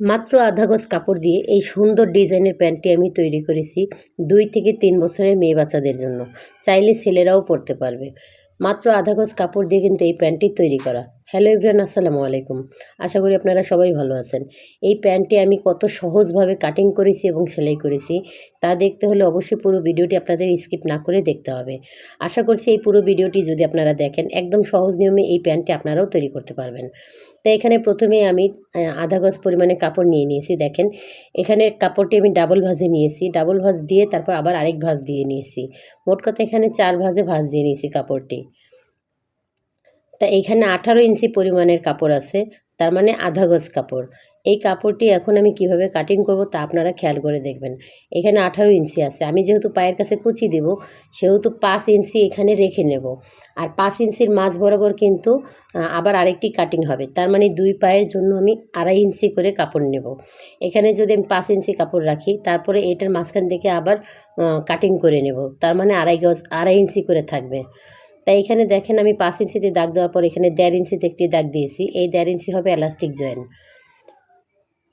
মাত্র আধা গজ কাপড় দিয়ে এই সুন্দর ডিজাইনের প্যান্টটি আমি তৈরি করেছি দুই থেকে তিন বছরের মেয়ে বাচ্চাদের জন্য। চাইলে ছেলেরাও পরতে পারবে। মাত্র আধা গজ কাপড় দিয়ে কিন্তু এই প্যান্টটি তৈরি করা। হ্যালো ইব্রান, আসসালামু আলাইকুম। আশা করি আপনারা সবাই ভালো আছেন। এই প্যান্টটি আমি কত সহজভাবে কাটিং করেছি এবং সেলাই করেছি, তা দেখতে হলে অবশ্যই পুরো ভিডিওটি আপনাদের স্কিপ না করে দেখতে হবে। আশা করছি এই পুরো ভিডিওটি যদি আপনারা দেখেন, একদম সহজ নিয়মে এই প্যান্টটি আপনারাও তৈরি করতে পারবেন। তো এখানে প্রথমে আমি আধা গজ পরিমাণে কাপড় নিয়ে নিয়েছি, দেখেন। এখানে কাপড়টি আমি ডাবল ভাজে নিয়েছি ডাবল ভাজ দিয়ে তারপর আবার আরেক ভাজ দিয়ে নিয়েছি। মোট কথা এখানে চার ভাজে ভাজ দিয়ে নিয়েছি কাপড়টি। তা এখানে আঠারো ইঞ্চি পরিমাণের কাপড় আছে তার মানে আধা গজ কাপড়। এই কাপড়টি এখন আমি কীভাবে কাটিং করব তা আপনারা খেয়াল করে দেখবেন। এখানে আঠারো ইঞ্চি আছে। আমি যেহেতু পায়ের কাছে কুচি দেব, সেহেতু পাঁচ ইঞ্চি এখানে রেখে নেব। আর পাঁচ ইঞ্চির মাঝ বরাবর কিন্তু আবার আরেকটি কাটিং হবে। তার মানে দুই পায়ের জন্য আমি আড়াই ইঞ্চি করে কাপড় নেব। এখানে যদি আমি পাঁচ ইঞ্চি কাপড় রাখি, তারপরে এটার মাঝখান থেকে আবার কাটিং করে নেব। তার মানে আড়াই গজ, আড়াই ইঞ্চি করে থাকবে। তাই এখানে দেখেন আমি পাঁচ ইঞ্চিতে দাগ দেওয়ার পর এখানে দেড় ইঞ্চিতে একটি দাগ দিয়েছি। এই দেড় ইঞ্চি হবে এলাস্টিক জয়েন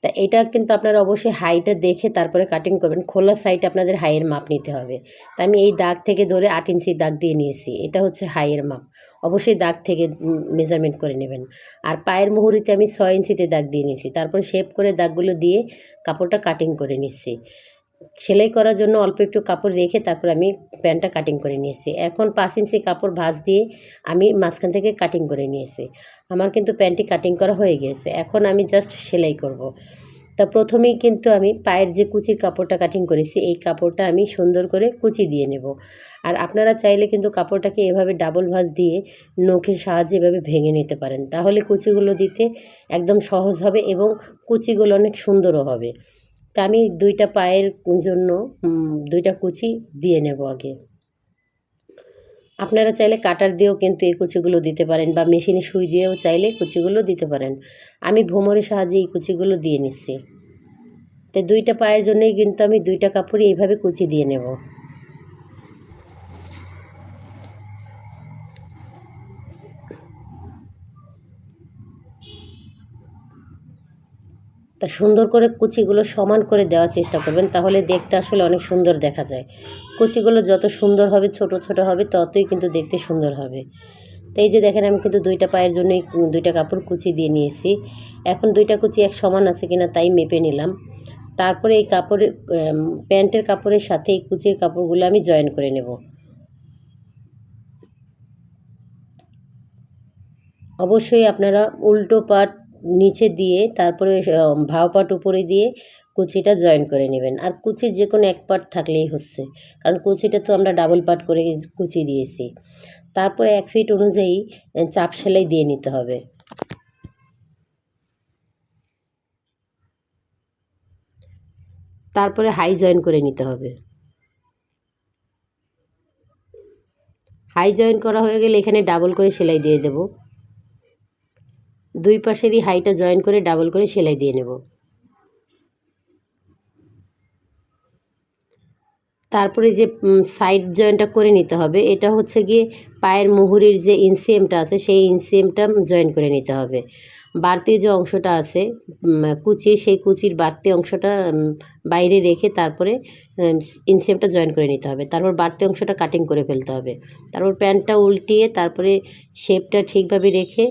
তা এটা কিন্তু আপনারা অবশ্যই হাইটা দেখে তারপরে কাটিং করবেন। খোলা সাইড আপনাদের হাইয়ের মাপ নিতে হবে। তা আমি এই দাগ থেকে ধরে আট ইঞ্চি দাগ দিয়ে নিয়েছি। এটা হচ্ছে হাইয়ের মাপ। অবশ্যই দাগ থেকে মেজারমেন্ট করে নেবেন। আর পায়ের মুহুরিতে আমি ছয় ইঞ্চিতে দাগ দিয়ে নিয়েছি। তারপরে শেপ করে দাগগুলো দিয়ে কাপড়টা কাটিং করে নিচ্ছি। সেলাই করার জন্য অল্প একটু কাপড় রেখে তারপর আমি প্যান্টটা কাটিং করে নিয়েছি। এখন পাঁচ ইঞ্চি কাপড় ভাঁজ দিয়ে আমি মাঝখান থেকে কাটিং করে নিয়েছি। আমার কিন্তু প্যান্টটি কাটিং করা হয়ে গিয়েছে। এখন আমি জাস্ট সেলাই করব। তা প্রথমেই কিন্তু আমি পায়ের যে কুচির কাপড়টা কাটিং করেছি, এই কাপড়টা আমি সুন্দর করে কুচি দিয়ে নেব। আর আপনারা চাইলে কিন্তু কাপড়টাকে এভাবে ডাবল ভাঁজ দিয়ে নখের সাহায্যে এভাবে ভেঙে নিতে পারেন। তাহলে কুচিগুলো দিতে একদম সহজ হবে এবং কুচিগুলো অনেক সুন্দরও হবে। তা আমি দুইটা পায়ের জন্য দুইটা কুচি দিয়ে নেব আগে। আপনারা চাইলে কাটার দিয়েও কিন্তু এই কুচিগুলো দিতে পারেন বা মেশিনে সুই দিয়েও চাইলে কুচিগুলো দিতে পারেন। আমি ভোমরের সাহায্যে এই কুচিগুলো দিয়ে নিচ্ছি। তো দুইটা পায়ের জন্যই কিন্তু আমি দুইটা কাপড়ই এইভাবে কুচি দিয়ে নেব। সুন্দর করে কুচিগুলো সমান করে দেওয়ার চেষ্টা করবেন, তাহলে দেখতে আসলে অনেক সুন্দর দেখা যায়। কুচিগুলো যত সুন্দর হবে, ছোট ছোট হবে, ততই কিন্তু দেখতে সুন্দর হবে। তো এই যে দেখেন, আমি কিন্তু দুইটা পায়ের জন্যই দুইটা কাপড় কুচি দিয়ে নিয়েছি। এখন দুইটা কুচি এক সমান আছে কিনা তাই মেপে নিলাম। তারপরে এই কাপড়ের প্যান্টের কাপড়ের সাথে এই কুচির কাপড়গুলো আমি জয়েন করে নেব। অবশ্যই আপনারা উল্টো পাট নিচে দিয়ে তারপরে আহ, ভাও পাট উপরে দিয়ে কুচিটা জয়েন করে নেবেন। আর কুচির যে কোনো এক পাট থাকলেই হচ্ছে। কারণ কুচিটা তো আমরা ডাবল পাট করে কুচি দিয়েছি। তারপরে এক ফিট অনুযায়ী চাপ সেলাই দিয়ে নিতে হবে। তারপরে হাই জয়েন করে নিতে হবে। হাই জয়েন করা হয়ে গেলে এখানে ডাবল করে সেলাই দিয়ে দেব। দুই পাশেরই হাইটা জয়েন করে ডাবল করে সেলাই দিয়ে নেব। তারপরে যে সাইড জয়েনটা করে নিতে হবে, এটা হচ্ছে গিয়ে পায়ের মুহুরির যে ইনসিএমটা আছে, সেই ইনসিএমটা জয়েন করে নিতে হবে। বাড়তি যে অংশটা আছে কুচির সেই কুচির বাড়তি অংশটা বাইরে রেখে তারপরে ইনসিএমটা জয়েন করে নিতে হবে। তারপর বাড়তি অংশটা কাটিং করে ফেলতে হবে। তারপর প্যান্টটা উল্টিয়ে তারপরে শেপটা ঠিকভাবে রেখে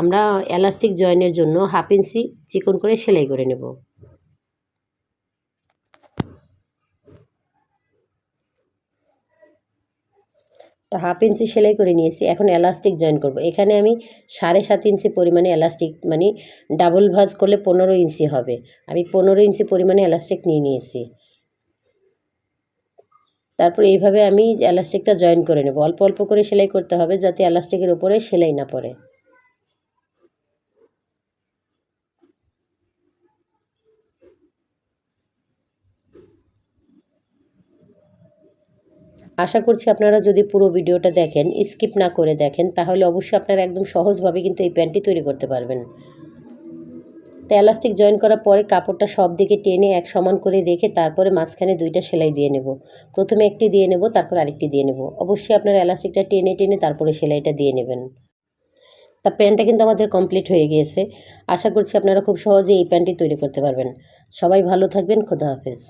আমরা এলাস্টিক জয়েনের জন্য হাফ ইঞ্চি চিকন করে সেলাই করে নেব। তো হাফ ইঞ্চি সেলাই করে নিয়েছি, এখন এলাস্টিক জয়েন করব। এখানে আমি সাড়ে সাত ইঞ্চি পরিমাণে এলাস্টিক মানে ডাবল ভাজ করলে পনেরো ইঞ্চি হবে। আমি পনেরো ইঞ্চি পরিমাণে এলাস্টিক নিয়ে নিয়েছি। তারপর এইভাবে আমি এলাস্টিকটা জয়েন করে নেব। অল্প অল্প করে সেলাই করতে হবে যাতে এলাস্টিকের উপরে সেলাই না পড়ে। আশা করছি আপনারা যদি পুরো ভিডিওটা দেখেন, স্কিপ না করে দেখেন, তাহলে অবশ্যই আপনারা একদম সহজভাবে কিন্তু এই প্যান্টটি তৈরি করতে পারবেন। তো এলাস্টিক জয়েন করার পরে কাপড়টা সব দিকে টেনে এক সমান করে রেখে তারপরে মাঝখানে দুইটা সেলাই দিয়ে নেব। প্রথমে একটি দিয়ে নেব, তারপর আরেকটি দিয়ে নেব। অবশ্যই আপনার এলাস্টিকটা টেনে টেনে তারপরে সেলাইটা দিয়ে নেবেন। তা প্যান্টটা কিন্তু আমাদের কমপ্লিট হয়ে গিয়েছে। আশা করছি আপনারা খুব সহজেই এই প্যান্টটি তৈরি করতে পারবেন। সবাই ভালো থাকবেন, খোদা হাফেজ।